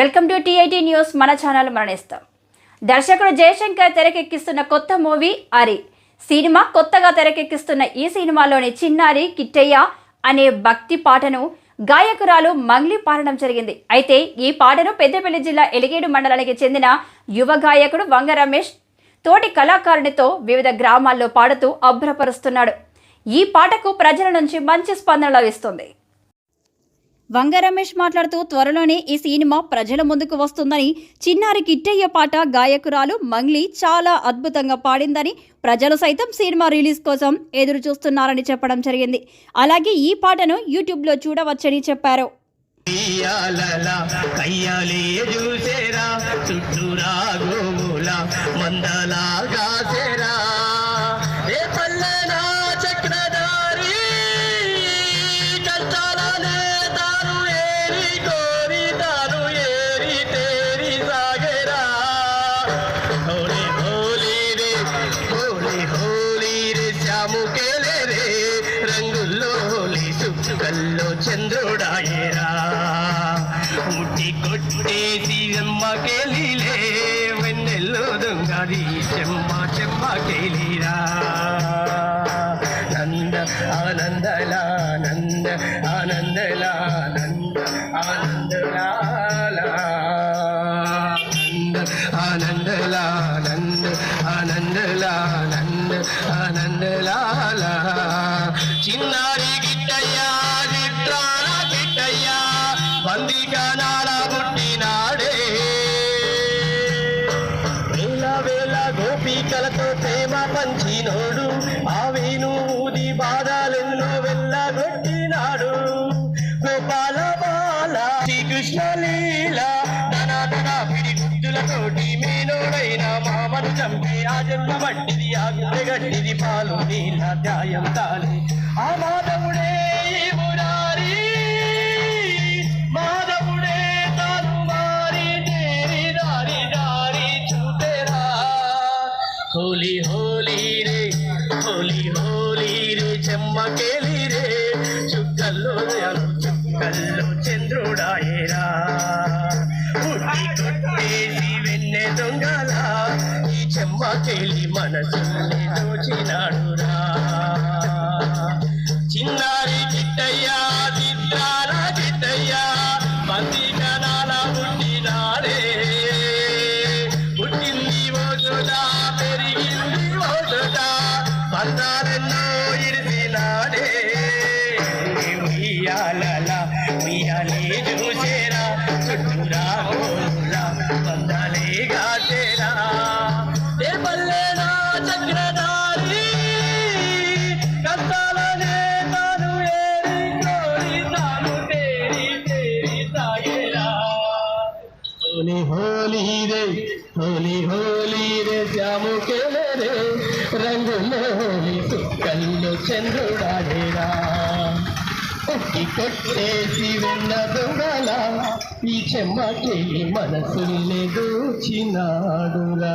Welcome to TIT news. మన channel మరణిస్తాం. దర్శకుడు జయశంకర్ తెరకెక్కిస్తున్న కొత్త మూవీ అరి. సినిమా కొత్తగా తెరకెక్కిస్తున్న ఈ సినిమాలోని చిన్నారి కిట్టయ్య అనే భక్తి పాటను గాయకురాలు మంగ్లీ పాడడం జరిగింది. అయితే ఈ పాటను పెద్దపల్లి జిల్లా ఎలిగేడు మండలానికి చెందిన యువ గాయకుడు వంగ రమేష్ తోటి కళాకారునితో వివిధ గ్రామాల్లో పాడుతూ అభ్రపరుస్తున్నాడు. ఈ పాటకు ప్రజల నుంచి మంచి స్పందన లభిస్తుంది. వంగ రమేష్ మాట్లాడుతూ త్వరలోనే ఈ సినిమా ప్రజల ముందుకు వస్తుందని చిన్నారి కిట్టయ్య పాట గాయకురాలు మంగ్లీ చాలా అద్భుతంగా పాడిందని ప్రజలు సైతం సినిమా రిలీజ్ కోసం ఎదురు చూస్తున్నారని చెప్పడం జరిగింది. అలాగే ఈ పాటను యూట్యూబ్లో చూడవచ్చని చెప్పారు. చూసేరా చంద్రుడాయేరా. ముట్టి కొట్టేసి అమ్మ కేలీలే వెన్నెల్లో దొంగది చెమ్మ చెమ్మ కేలీరా నంద ఆనందలానంద ఆనందలానంద ఆనందలానంద ఆనందలానంద ఆనందలానంద ఆనందలాల చిన్నా నేనోడైనా మేనోడైన మామను చంపి ఆ జన్మ బట్టిది ఆ గుండె గట్టిది పాలు నీళ్ళ ధ్యాయం తాలి ఆ మాధవుడే మురారి మాధవుడే తాను మారి తేరి దారి దారి చూపేరా. హోలీ హోలీ రే హోలీ హోలీ రే చెమ్మకేలి రే చుక్కల్లో చుక్కల్లో చంద్రుడాయేరా. చెమ్మకేలి మనసుల్ని దోచినాడురా పల్లెనా చక్రధారి కష్టాలనే తాను ఏరి కోరి తాను తేరి తేరి సాగేరా హోలీ హోలీ చంద్రుడాడేరా కొట్టేసి వెన్న దొంగల ఈ చెమ్మకి మనసుల్ని దూచినాడురా.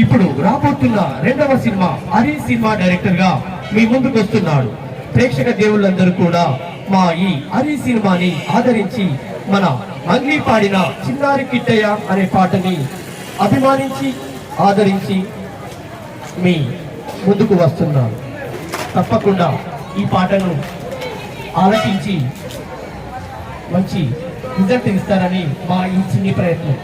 ఇప్పుడు రాబోతున్న రెండవ సినిమా హరి సినిమా డైరెక్టర్గా మీ ముందుకు వస్తున్నాడు. ప్రేక్షక దేవుళ్ళందరూ కూడా మా ఈ హరి సినిమాని ఆదరించి మన మంగ్లీ పాడిన చిన్నారి కిట్టయ్య అనే పాటని అభిమానించి ఆదరించి మీ ముందుకు వస్తున్నారు తప్పకుండా ఈ పాటను ఆలకించి మంచి రిజల్ట్ ఇస్తారని మా ఈ చిన్ని ప్రయత్నం.